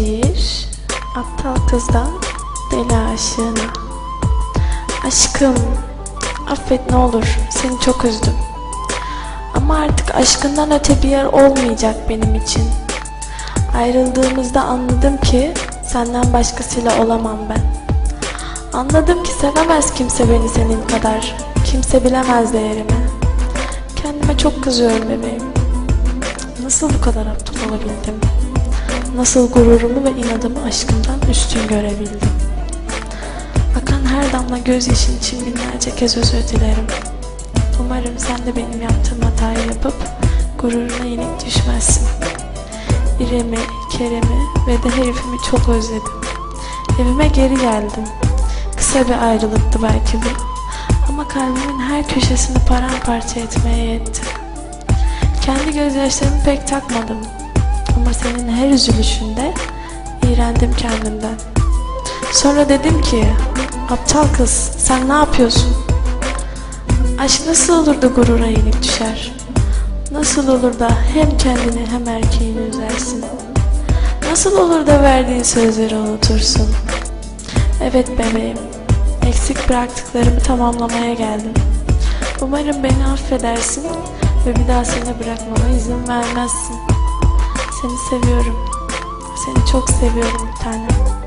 Şiir Aptal kızdan deli aşığına. Aşkım affet ne olur seni çok üzdüm. Ama artık aşkından öte bir yer olmayacak benim için. Ayrıldığımızda anladım ki senden başkasıyla olamam ben. Anladım ki sevemez kimse beni senin kadar. Kimse bilemez değerimi. Kendime çok kızıyorum bebeğim. Nasıl bu kadar aptal olabildim? Nasıl gururumu ve inadımı aşkımdan üstün görebildim? Akan her damla gözyaşın için binlerce kez özür dilerim. Umarım sen de benim yaptığım hatayı yapıp gururuna yenik düşmezsin. İrem'i, Kerem'i ve de herifimi çok özledim. Evime geri geldim. Kısa bir ayrılıktı belki bu. Ama kalbimin her köşesini paramparça etmeye yetti. Kendi gözyaşlarımı pek takmadım. Ama senin her üzülüşünde iğrendim kendimden. Sonra dedim ki, aptal kız sen ne yapıyorsun? Aşk nasıl olur da gurura yenik düşer? Nasıl olur da hem kendini hem erkeğini üzersin? Nasıl olur da verdiğin sözleri unutursun? Evet bebeğim, eksik bıraktıklarımı tamamlamaya geldim. Umarım beni affedersin ve bir daha seni bırakmama izin vermezsin. Seni seviyorum. Seni çok seviyorum bir tanem.